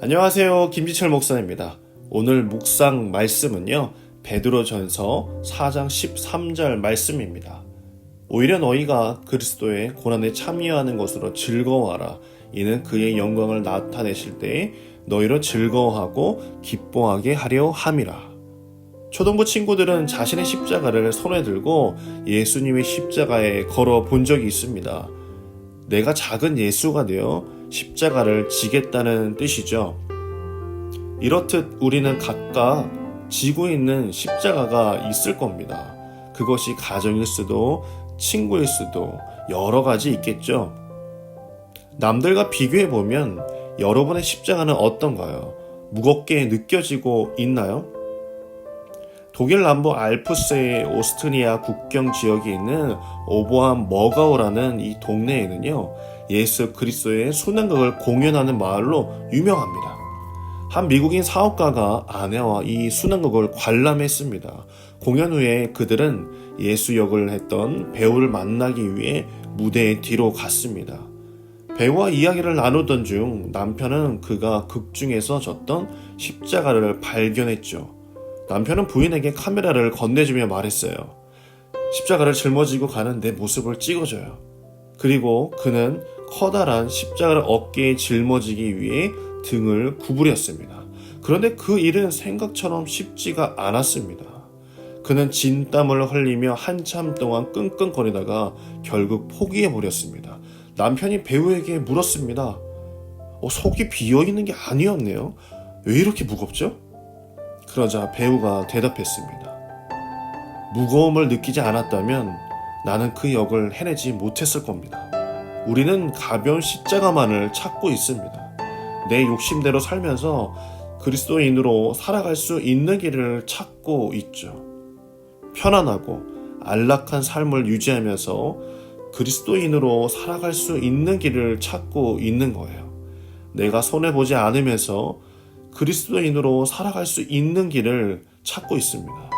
안녕하세요. 김지철 목사입니다. 오늘 묵상 말씀은요. 베드로전서 4장 13절 말씀입니다. 오히려 너희가 그리스도의 고난에 참여하는 것으로 즐거워하라. 이는 그의 영광을 나타내실 때에 너희로 즐거워하고 기뻐하게 하려 함이라. 초등부 친구들은 자신의 십자가를 손에 들고 예수님의 십자가에 걸어 본 적이 있습니다. 내가 작은 예수가 되어 십자가를 지겠다는 뜻이죠. 이렇듯 우리는 각각 지고 있는 십자가가 있을 겁니다. 그것이 가정일 수도 친구일 수도 여러 가지 있겠죠. 남들과 비교해 보면 여러분의 십자가는 어떤가요? 무겁게 느껴지고 있나요? 독일 남부 알프스의 오스트리아 국경 지역에 있는 오보암 머가우라는 이 동네에는요, 예수 그리스도의 순환극을 공연하는 마을로 유명합니다. 한 미국인 사업가가 아내와 이 순환극을 관람했습니다. 공연 후에 그들은 예수 역을 했던 배우를 만나기 위해 무대 뒤로 갔습니다. 배우와 이야기를 나누던 중 남편은 그가 극 중에서 졌던 십자가를 발견했죠. 남편은 부인에게 카메라를 건네주며 말했어요. 십자가를 짊어지고 가는 내 모습을 찍어줘요. 그리고 그는 커다란 십자가를 어깨에 짊어지기 위해 등을 구부렸습니다. 그런데 그 일은 생각처럼 쉽지가 않았습니다. 그는 진땀을 흘리며 한참 동안 끙끙거리다가 결국 포기해버렸습니다. 남편이 배우에게 물었습니다. 어, 속이 비어있는 게 아니었네요. 왜 이렇게 무겁죠? 그러자 배우가 대답했습니다. 무거움을 느끼지 않았다면 나는 그 역을 해내지 못했을 겁니다. 우리는 가벼운 십자가만을 찾고 있습니다. 내 욕심대로 살면서 그리스도인으로 살아갈 수 있는 길을 찾고 있죠. 편안하고 안락한 삶을 유지하면서 그리스도인으로 살아갈 수 있는 길을 찾고 있는 거예요. 내가 손해보지 않으면서 그리스도인으로 살아갈 수 있는 길을 찾고 있습니다.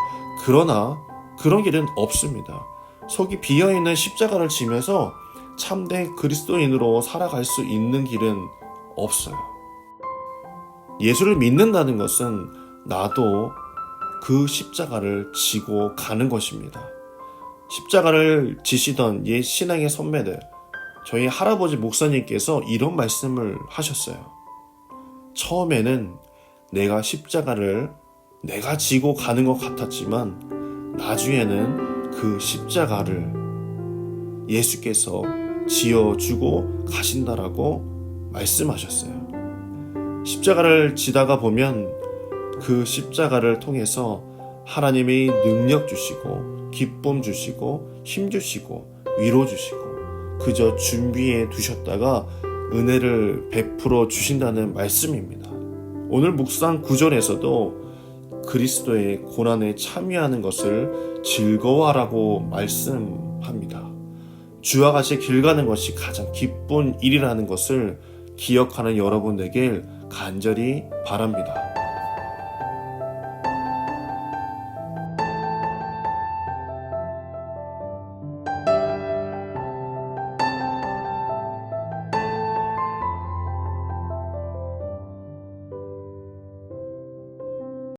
그러나 그런 길은 없습니다. 속이 비어있는 십자가를 지면서 참된 그리스도인으로 살아갈 수 있는 길은 없어요. 예수를 믿는다는 것은 나도 그 십자가를 지고 가는 것입니다. 십자가를 지시던 옛 신앙의 선배들, 저희 할아버지 목사님께서 이런 말씀을 하셨어요. 처음에는 내가 십자가를 내가 지고 가는 것 같았지만 나중에는 그 십자가를 예수께서 지어주고 가신다라고 말씀하셨어요. 십자가를 지다가 보면 그 십자가를 통해서 하나님이 능력 주시고 기쁨 주시고 힘 주시고 위로 주시고 그저 준비해 두셨다가 은혜를 베풀어 주신다는 말씀입니다. 오늘 묵상 구절에서도 그리스도의 고난에 참여하는 것을 즐거워하라고 말씀합니다. 주와 같이 길 가는 것이 가장 기쁜 일이라는 것을 기억하는 여러분 되길 간절히 바랍니다.